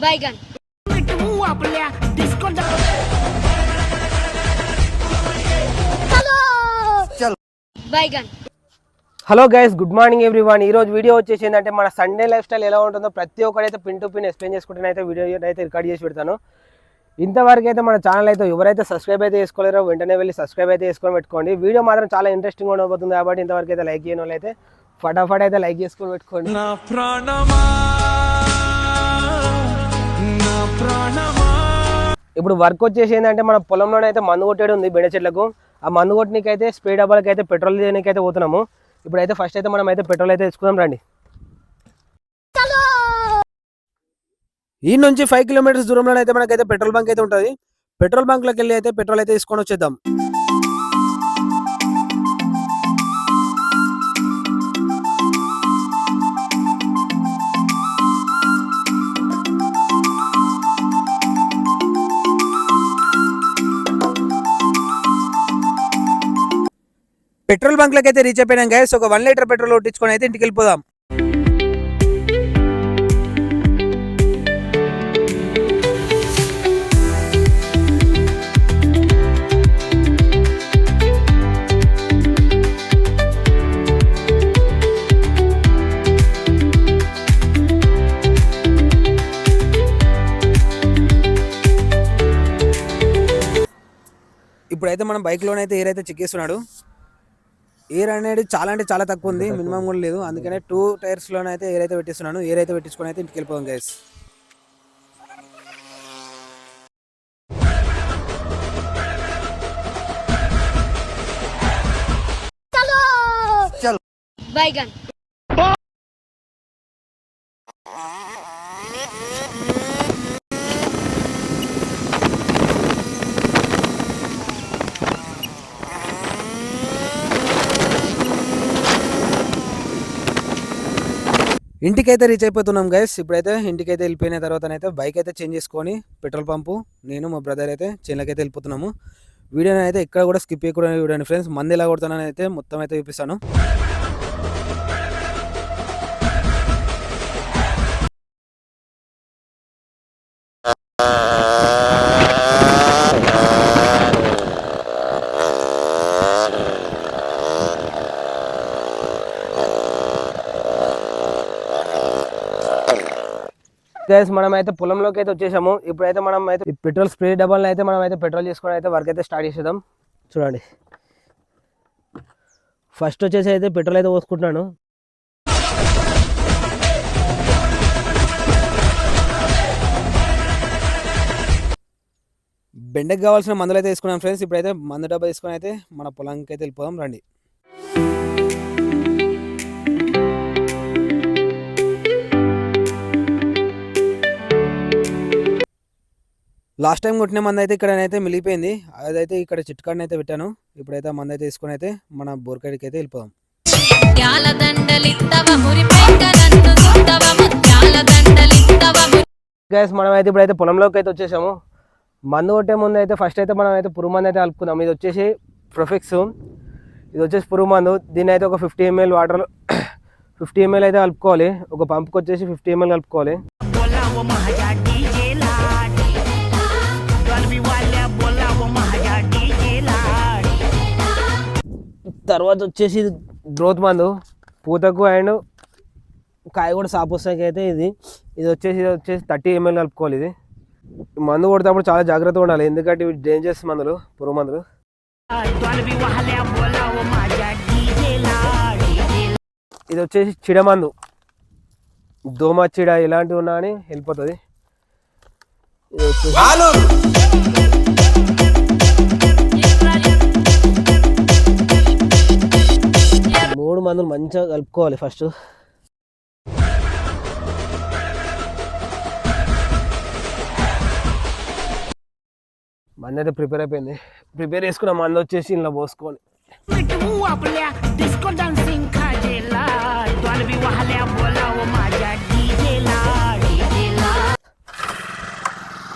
बैगन आपल्या डिस्को बैगन hello guys good morning everyone ఈ రోజు వీడియో వచ్చేసి ఏంటంటే మన సండే లైఫ్ స్టైల్ ఎలా ఉంటుందో ప్రతి ఒక్కరైతే పిన్ టు పిన్ ఎక్స్ప్లెయిన్ చేసుకుంటే అయితే వీడియో అయితే రికార్డ్ చేసి పెడతాను ఇంతవరకు అయితే మన ఛానల్ అయితే ఎవరైతే సబ్స్క్రైబ్ అయితే చేసుకోలేరో వెంటనే వెళ్ళి సబ్స్క్రైబ్ అయితే చేసుకొని పెట్టుకోండి వీడియో మాత్రం చాలా ఇంట్రెస్టింగ్ ఉండబోతుంది కాబట్టి ఇంతవరకు అయితే లైక్ చేయని వాళ్ళు అయితే ఫటాఫట్ అయితే లైక్ చేసుకొని పెట్టుకోండి ఇప్పుడు వర్క్ వచ్చేసి ఏంటంటే మన పొలంలోనే అయితే మందు కొట్టేది ఉంది బెండ చెట్లకు. ఆ మందు కొట్టడానికి అయితే స్ప్రే డబ్బాలకి అయితే పెట్రోల్ చేయడానికి అయితే పోతున్నాము. ఇప్పుడైతే ఫస్ట్ అయితే మనం అయితే పెట్రోల్ అయితే తెచ్చుకుందాం రండి. ఈ నుంచి ఫైవ్ కిలోమీటర్స్ దూరంలో అయితే మనకైతే పెట్రోల్ బంక్ అయితే ఉంటుంది. పెట్రోల్ బంక్లోకి వెళ్ళి అయితే పెట్రోల్ అయితే తీసుకొని వచ్చేద్దాం. పెట్రోల్ బంక్లోకి అయితే రీచ్ అయిపోయినాం గైస్ ఒక వన్ లీటర్ పెట్రోల్ కొట్టించుకొని అయితే ఇంటికి వెళ్ళిపోదాం. ఇప్పుడైతే మనం బైక్లోనైతే ఏరైతే చెక్ చేస్తున్నాడు ఎయిర్ అనేది చాలా అంటే చాలా తక్కువ ఉంది మినిమం కూడా లేదు. అందుకనే టూ టైర్స్లోనైతే ఎయిర్ అయితే పెట్టిస్తున్నాను ఎయిర్ అయితే పెట్టించుకొని అయితే ఇంటికి వెళ్ళిపోయాం గైస్ ఇంటికైతే రీచ్ అయిపోతున్నాం గైస్ ఇప్పుడైతే ఇంటికైతే వెళ్ళిపోయిన తర్వాత అయితే బైక్ అయితే చేంజ్ చేసుకొని పెట్రోల్ పంపు నేను మా బ్రదర్ అయితే చేనులకైతే వెళ్ళిపోతున్నాము. వీడియోని అయితే ఎక్కడ కూడా స్కిప్ చేయకూడదు వీడియోని ఫ్రెండ్స్ మంది ఎలా కొడుతున్నాను అయితే మొత్తం అయితే చూపిస్తాను. గైస్ మనం అయితే పొలంలోకి అయితే వచ్చేసాము. ఇప్పుడైతే మనం అయితే ఈ పెట్రోల్ స్ప్రే డబ్బాలను అయితే మనం అయితే పెట్రోల్ చేసుకొని అయితే వర్క్ అయితే స్టార్ట్ చేసేద్దాం. చూడండి. ఫస్ట్ వచ్చేసి అయితే పెట్రోల్ అయితే పోసుకుంటున్నాను. బెండకి కావాల్సిన మందులు అయితే తీసుకున్నాం ఫ్రెండ్స్ ఇప్పుడైతే మందు డబ్బా తీసుకొని అయితే మన పొలంకి అయితే వెళ్ళిపోదాం రండి. లాస్ట్ టైం కొట్టిన మంది అయితే ఇక్కడ అయితే మిగిలిపోయింది. అదైతే ఇక్కడ చిట్కాడని అయితే పెట్టాను. ఇప్పుడైతే మంది అయితే తీసుకొని అయితే మన బోర్కాడికి అయితే వెళ్ళిపోదాం. గైస్ మనం అయితే ఇప్పుడైతే పొలంలోకి అయితే వచ్చేసాము. మందు కొట్టే ముందు అయితే ఫస్ట్ అయితే మనం అయితే పురుగు మందు అయితే కలుపుకుందాం. ఇది వచ్చేసి ప్రొఫిక్స్ ఇది వచ్చేసి పురుగు మందు. దీన్ని అయితే ఒక fifty ML water fifty ML అయితే కలుపుకోవాలి. ఒక పంప్కి వచ్చేసి ఫిఫ్టీ ఎంఎల్ కలుపుకోవాలి. తర్వాత వచ్చేసి ఇది గ్రోత్ మందు. పూతకు అండ్ కాయ కూడా సాపు వస్తాకైతే అయితే ఇది. ఇది వచ్చేసి ఇది వచ్చేసి థర్టీ ఎంఎల్ కలుపుకోవాలి ఇది. మందు కొడేటప్పుడు చాలా జాగ్రత్తగా ఉండాలి. ఎందుకంటే ఇవి డేంజర్స్ మందులు పురుగు మందులు. ఇది వచ్చేసి చిడమందు దోమ చీడ ఇలాంటివి ఉన్నా అని వెళ్ళిపోతుంది ఇది వచ్చేసి మందులు మంచిగా కలుపుకోవాలి ఫస్ట్. మంది అయితే ప్రిపేర్ అయిపోయింది. ప్రిపేర్ చేసుకున్న మంది వచ్చేసి ఇంట్లో పోసుకొని.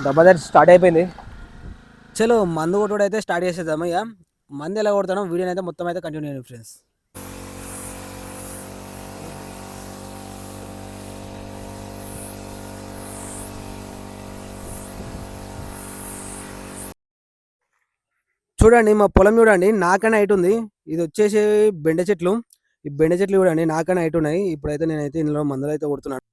దగ్గర స్టార్ట్ అయిపోయింది. చలో మందు కొట్టుడు అయితే స్టార్ట్ చేసేద్దాం ఇక. మంది ఎలా కొడతాం వీడియోని అయితే మొత్తం అయితే కంటిన్యూ అయ్యింది ఫ్రెండ్స్ చూడండి మా పొలం చూడండి నాకనే హైట్ ఉంది. ఇది వచ్చేసి బెండ చెట్లు. ఈ బెండ చెట్లు చూడండి నాకనే హైట్ ఉన్నాయి. ఇప్పుడైతే నేనైతే ఇందులో మందులు అయితే కొడుతున్నాను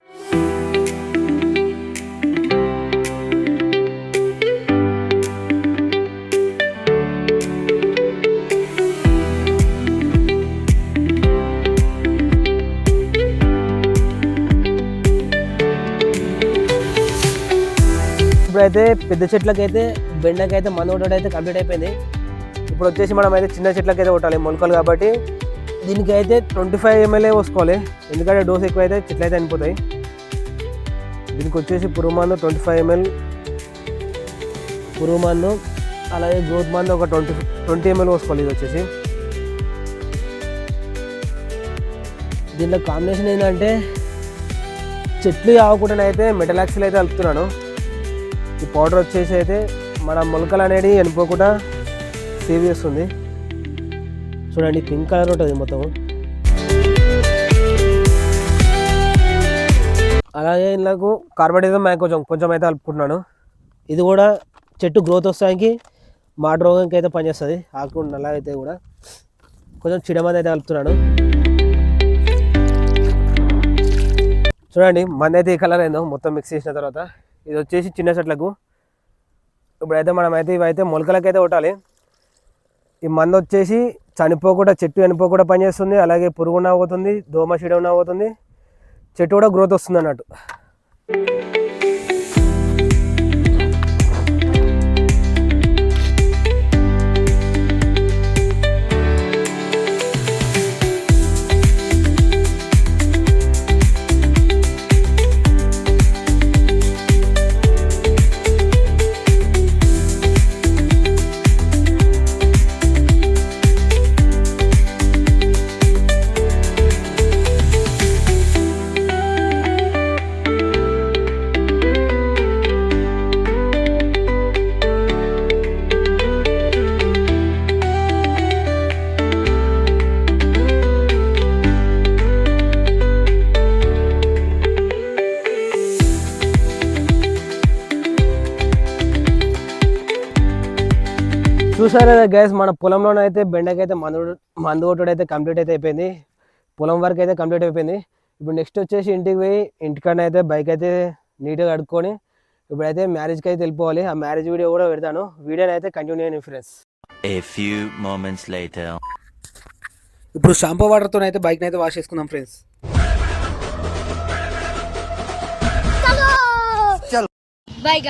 ఇప్పుడైతే పెద్ద చెట్లకైతే బెండకైతే మందు కొట్టడం అయితే కంప్లీట్ అయిపోయింది. ఇప్పుడు వచ్చేసి మనం అయితే చిన్న అయితే కొట్టాలి మొలకలు కాబట్టి. దీనికి అయితే ట్వంటీ ఫైవ్ ఎంఎల్ఏ పోసుకోవాలి. ఎందుకంటే డోస్ ఎక్కువ అయితే చెట్లు అయితే చనిపోతాయి. దీనికి వచ్చేసి పురుగు మందు ట్వంటీ ఫైవ్ ఎంఎల్ పురుగు మందు అలాగే గ్రోత్ మందు ఒక ట్వంటీ ట్వంటీ ఎంఎల్ పోసుకోవాలి ఇది వచ్చేసి. దీంట్లో కాంబినేషన్ ఏంటంటే చెట్లు ఆవకుండా అయితే మెటలాక్సిల్ అయితే కలుపుతున్నాను ఈ పౌడర్ వచ్చేసి అయితే మన మొలకలు అనేది వెళ్ళిపోకుండా సేవ్ చేస్తుంది చూడండి పింక్ కలర్ ఉంటుంది మొత్తం అలాగే ఇందులో కార్బోడైజం మ్యాక్ కొంచెం కొంచెం అయితే అలుపుకుంటున్నాను ఇది కూడా చెట్టు గ్రోత్ వస్తానికి మాట రోగంకి అయితే పనిచేస్తుంది. ఆకు నల్ల అయితే కూడా. కొంచెం చిడమంది అయితే కలుపుతున్నాను. చూడండి మంది అయితే ఈ కలర్ అయిందో మొత్తం మిక్స్ చేసిన తర్వాత. ఇది వచ్చేసి చిన్న చెట్లకు. ఇప్పుడైతే మనం అయితే ఇవైతే మొలకలకైతే కొట్టాలి. ఈ మందు వచ్చేసి చనిపోకుండా చెట్టు చనిపోకుండా పనిచేస్తుంది. అలాగే పురుగు నవ్వుతుంది దోమ చీడ అవుతుంది చెట్టు కూడా గ్రోత్ వస్తుంది అన్నట్టు. చూసారా గ్యాస్ మన పొలంలోనైతే బెండకైతే మందు మందు కొట్టడం అయితే కంప్లీట్ అయితే అయిపోయింది. పొలం వరకు అయితే కంప్లీట్ అయిపోయింది. ఇప్పుడు నెక్స్ట్ వచ్చేసి ఇంటికి పోయి ఇంటికాడ అయితే బైక్ అయితే నీట్గా కడుక్కొని ఇప్పుడైతే మ్యారేజ్కి అయితే వెళ్ళిపోవాలి. ఆ మ్యారేజ్ వీడియో కూడా పెడతాను. వీడియోని అయితే కంటిన్యూ అయిన friends a few moments later. ఇప్పుడు షాంపూ వాటర్తో అయితే బైక్ని అయితే వాష్ చేసుకుందాం ఫ్రెండ్స్ బైక్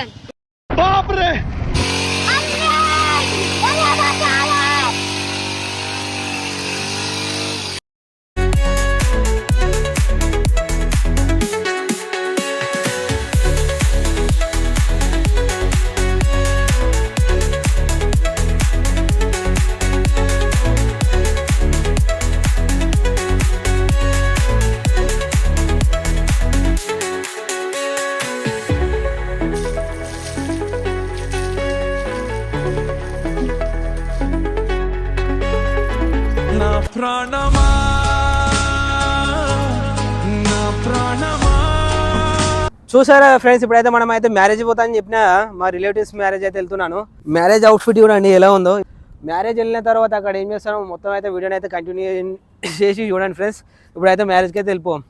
చూసారా ఫ్రెండ్స్ ఇప్పుడైతే మనం అయితే మ్యారేజ్ పోతానని చెప్పిన మా రిలేటివ్స్ మ్యారేజ్ అయితే వెళ్తున్నాను. మ్యారేజ్ అవుట్ఫిట్ కూడా ఎలా ఉందో. మ్యారేజ్ వెళ్ళిన తర్వాత అక్కడ ఏం చేస్తాను మొత్తం అయితే వీడియోని అయితే కంటిన్యూ చేసి చూడండి ఫ్రెండ్స్ ఇప్పుడైతే మ్యారేజ్కి అయితే వెళ్ళిపోం